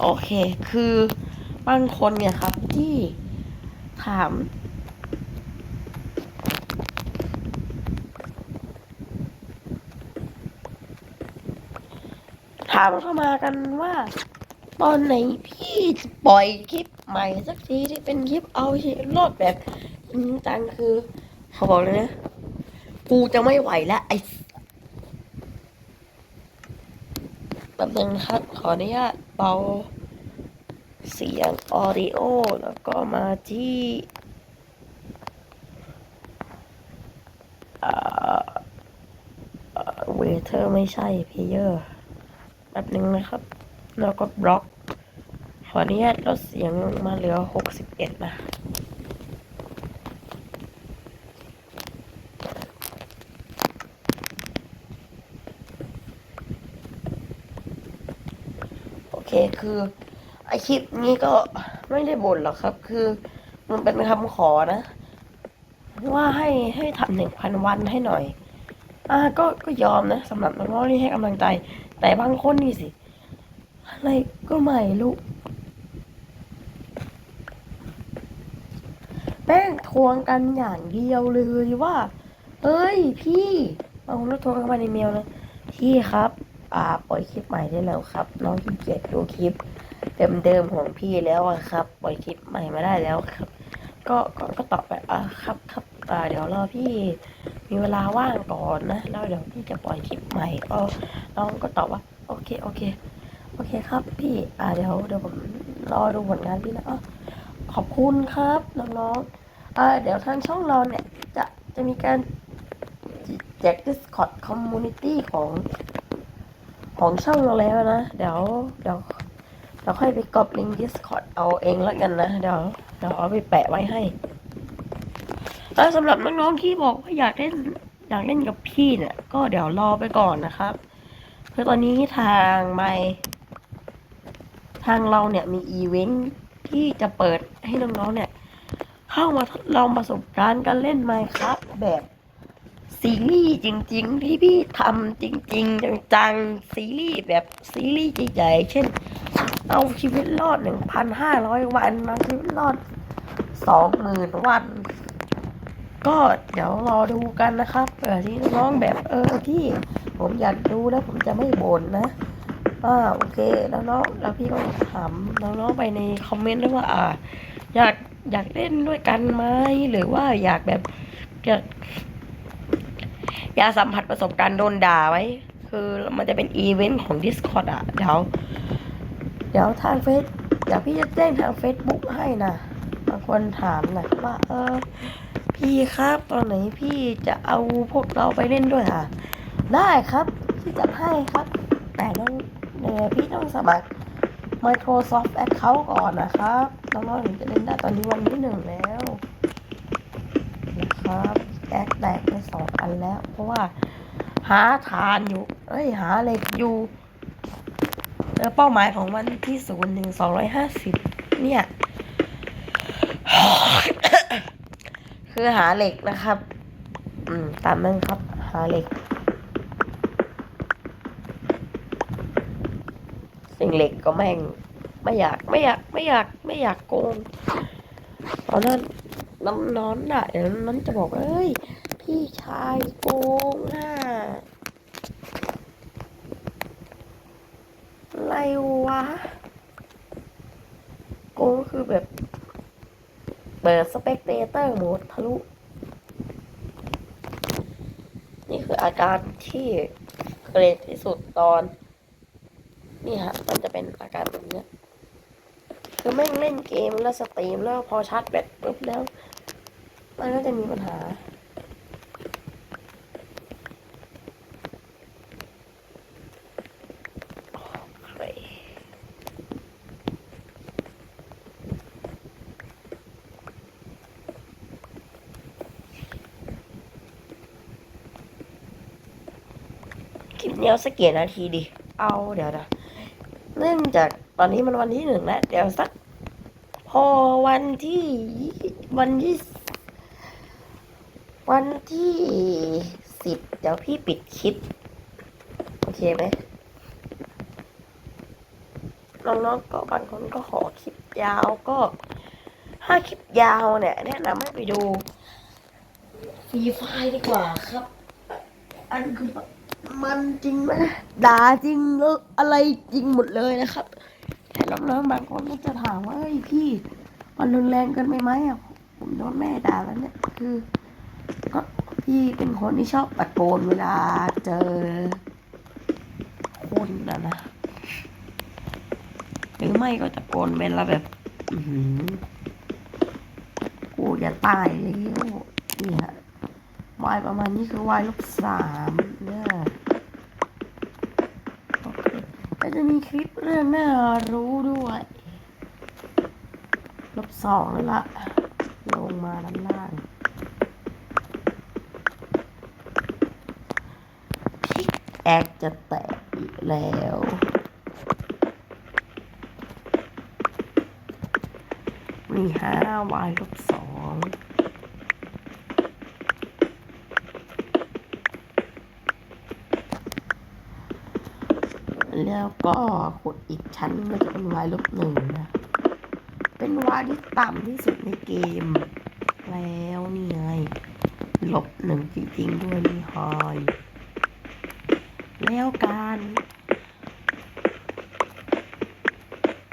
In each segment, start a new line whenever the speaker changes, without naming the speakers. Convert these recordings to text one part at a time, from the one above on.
โอเคคือบางคนเนี่ยครับที่ถามถามเข้ามากันว่า ตอนไหนพี่ปล่อยคลิปใหม่สักทีที่เป็นคลิปเอาชีวิตรอดแบบจริงจังคือ เขาบอกเลยนะกูจะไม่ไหวแล้วไอ้แบบนึงนะครับขออนุญาต เบาเสียงออดิโอ แล้วก็มาที่เวเทอร์ไม่ใช่เพเยอร์แบบนึงนะครับ แล้วก็บล็อก ขออนุญาตลดเสียงลงมาเหลือหกสิบเอ็ดนะ เคคือไอคลิปนี้ก็ไม่ได้บ่นหรอกครับ คือมันเป็นคำขอนะ ว่าให้ให้ทำหนึ่งพันวันให้หน่อย อ่าก็ก็ยอมนะสำหรับน้องๆที่ให้กำลังใจ แต่บางคนนี่สิ อะไรก็ไม่รู้แป้งทวงกันอย่างเดียวเลยว่า เอ้ยพี่บางคนก็ทวงเข้ามาในเมลนะพี่ครับ ปล่อยคลิปใหม่ได้แล้วครับ น้องขี้เกียจดูคลิปเดิมๆของพี่แล้วครับ ปล่อยคลิปใหม่มาได้แล้วครับ ก็ก็ก็ตอบไปอ่าครับครับอ่าเดี๋ยวรอพี่มีเวลาว่างก่อนนะแล้วเดี๋ยวพี่จะปล่อยคลิปใหม่ก็น้องก็ตอบว่า โอเคโอเค โอเคครับ พี่อ่าเดี๋ยวเดี๋ยวผมรอดูผลงานพี่นะอ้อขอบคุณครับน้องๆอ่าเดี๋ยวทางช่องเราเนี่ยจะจะมีการแจก Discord Community ของ ของช่องเราแล้วนะ เดี๋ยวเดี๋ยวเราค่อยไปกรอบลิงก์ Discord เอาเองแล้วกันนะ เดี๋ยวเดี๋ยวเอาไปแปะไว้ให้ แล้วสำหรับน้องๆที่บอกว่าอยากเล่นอยากเล่นกับพี่เนี่ย ก็เดี๋ยวรอไปก่อนนะครับคือตอนนี้ทางไม่ทางเราเนี่ยมีอีเวนท์ที่จะเปิดให้น้องๆเนี่ย เข้ามาทดลองประสบการณ์การเล่นไมครับแบบ ซีรีส์จริง ๆ ที่พี่ทำจริง ๆ จังๆ ซีรีส์แบบซีรีส์ใหญ่ๆ เช่น เอาชีวิตรอดหนึ่งพันห้าร้อยวันเอาชีวิตรอดสองหมื่นวัน ก็เดี๋ยวรอดูกันนะครับเออที่น้องแบบเออที่ผมอยากดูแล้วผมจะไม่บ่นนะอ่าโอเคแล้วน้องแล้วพี่ก็ถามน้องๆไปในคอมเมนต์ด้วยว่าอ่า อยากอยากเล่นด้วยกันไหมหรือว่าอยากแบบอยาก อยาสัมผัสประสบการณ์โดนด่าไว้ คือมันจะเป็นอีเวนต์ของ Discord อะ เดี๋ยว เดี๋ยวทางเฟซเดี๋ยวพี่จะแจ้งทาง Facebook ให้นะบางคนถามนะว่าเออ พี่ครับตอนไหนพี่จะเอาพวกเราไปเล่นด้วยอะ ได้ครับพี่จะให้ครับ แต่ต้องเดี๋ยวพี่ต้องสมัคร Microsoft Account ก่อนนะครับน้องๆถึงจะเล่นได้ตอนนี้วันที่หนึ่งแล้วนะครับ แอคแตกไปสองอันแล้ว เพราะว่าหาฐานอยู่ เอ้ย หาเหล็กอยู่เออเป้าหมายของวันที่ศูนย์หนึ่งสองร้อยห้าสิบเนี่ย คือหาเหล็กนะครับ อืม ตามนั้นครับ หาเหล็ก สิ่งเหล็กก็แม่ง ไม่อยาก ไม่อยาก ไม่อยาก ไม่อยากโกงตอนนั้น น้ำน้อนน่ะเดี๋ยวนั้นจะบอกเอ้ย พี่ชายโกงน่ะอะไรวะโกงคือแบบ เปิดสเปกเตเตอร์โหมดทะลุ นี่คืออาการที่เกรดที่สุดตอน นี่ฮะมันจะเป็นอาการแบบเนี้ยคือแม่งเล่นเกมแล้วสตรีมแล้วพอชาร์จแบตปุ๊บแล้ว มันก็จะมีปัญหา คลิปนี้เอาสักกี่นาทีดิเอาเดี๋ยวนะเนื่องจากตอนนี้มันวันที่หนึ่งแล้ว เดี๋ยวสัก พอวันที่วันที่ ที่สิบเดี๋ยวพี่ปิดคลิป โอเคไหมน้องๆก็บางคนก็ขอคลิปยาวก็ถ้าคลิปยาวเนี่ยแนะนำให้ไปดูฟรีไฟดีกว่าครับ อันคือแบบมันจริงไหมด่าจริงแล้วอะไรจริงหมดเลยนะครับ แต่น้องๆบางคนก็จะถามว่าเฮ้ยพี่มันรุนแรงเกินไปไหมอะผมโดนแม่ด่าแล้วเนี่ยคือก็ พี่เป็นคนที่ชอบตะโกนเวลาเจอคนนะนะ หรือไม่ก็ตะโกนเวลาแบบอือหือกูจะตายแล้วเนี่ยวายประมาณนี้คือวายลบสามเนี่ยโอเคแล้วจะมีคลิปเรื่องน่ารู้ด้วย ลบสองแล้วละลงมาด้านล่างพิก แอกจะแตกอีกแล้วมีห้าวายลบสองแล้วก็ขุดอีกชั้นมันจะเป็นวายลบหนึ่งนะ เป็นวายที่ต่ำที่สุดในเกม แล้วนี่ไงลบหนึ่งจริงๆด้วยนี่ฮอย แล้วการ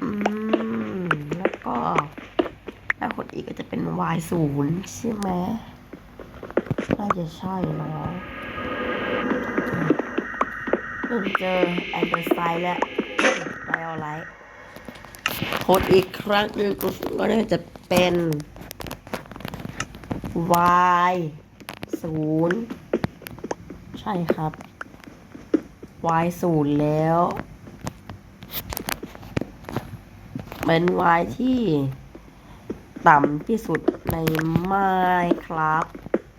อืมแล้วก็ถ้าขุดอีกก็จะเป็นวายศูนย์ใช่ไหมน่าจะใช่เนาะเพิ่งเจอแอนเดอร์ไซด์และไดออไลท์โคดอีกครั้งหนึ่งก็น่าจะเป็น y ศูนย์ใช่ครับ y ศูนย์แล้ว เป็น y ที่ต่ำที่สุดใน Minecraft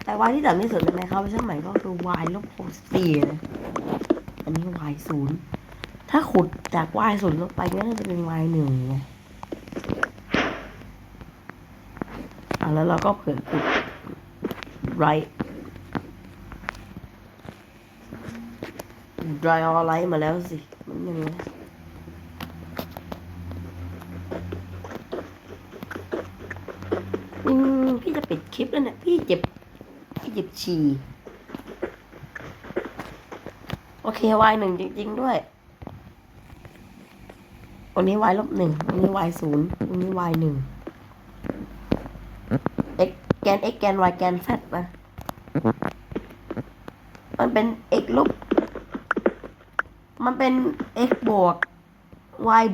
แต่ y ที่ต่ำที่สุดใน Minecraft เวอร์ชันใหม่ก็คือ y ลบ64นะอันนี้ y ศูนย์ถ้าขุดจาก y ศูนย์ลงไปก็น่าจะเป็น y หนึ่งไงอะแล้วเราก็เผื่อขุด right dry all light มาแล้วสิ มันยังไงพี่จะปิดคลิปแล้วเนี่ยพี่เจ็บ พี่เจ็บฉี่โอเค y หนึ่งจริง ๆ ด้วย วันนี้ y ลบหนึ่งวันนี้ y ศูนย์วันนี้ y หนึ่ง x แกน x แกน y แกน z นะมันเป็น x ลบ มันเป็น x บวก y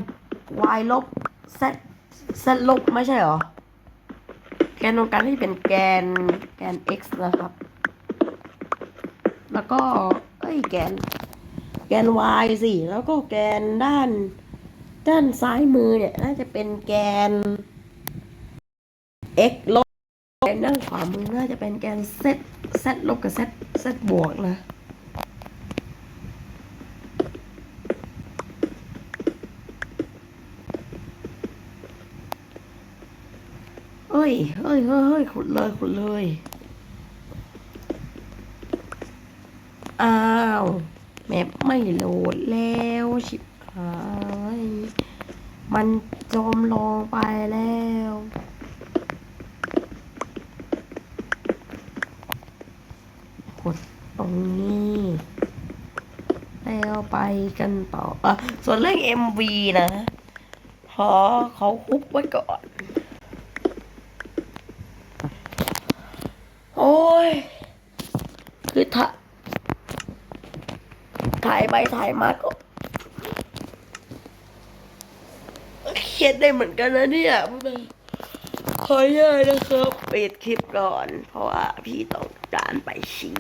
y ลบ z z ลบไม่ใช่หรอ แกนตรงกลางที่เป็นแกนแกน x นะครับ แล้วก็ เอ้ยแกน แกน y สิแล้วก็แกนด้าน ด้านซ้ายมือเนี่ย น่าจะเป็นแกน x ลบแกนด้านขวามือน่าจะเป็นแกน z z ลบกับ z z บวกนะ เอ้ยเฮ้ยเฮ้ยเฮ้ยขุดเลยขุดเลย อ้าว แมปไม่โหลดแล้วชิบหาย มันจมลงไปแล้วกดตรงนี้แล้วไปกันต่ออะส่วนเรื่อง MV นะ ขอเขาคุบไว้ก่อน โอ้ ย คือถ่าถ่ายไปถ่ายมาก็เครียดได้เหมือนกันนะเนี่ยขออนุญาตนะครับปิดคลิปก่อน เพราะว่าพี่ต้องการไปฉี่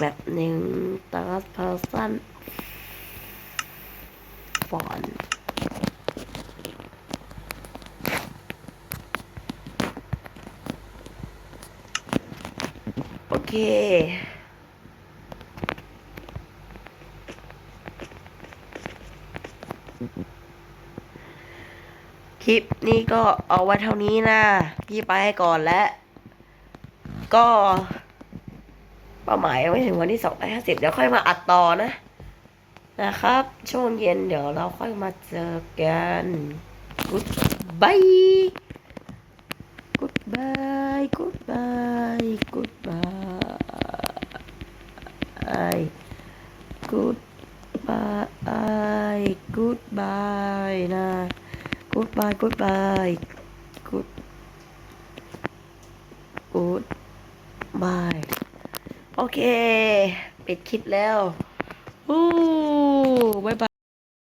แบบหนึ่ง third person ฟอน เค คลิปนี้ก็เอาไว้เท่านี้นะ พี่ไปก่อนแล้วก็เป้าหมายไว้ถึงวันที่สองร้อยห้าสิบเดี๋ยวค่อยมาอัดต่อนะ นะครับ ช่วงเย็นเดี๋ยวเราค่อยมาเจอกัน goodbye goodbye goodbye goodbye goodbye goodbye นะ goodbye goodbye good goodbye โอเค ปิดคลิปแล้วอู้บายบาย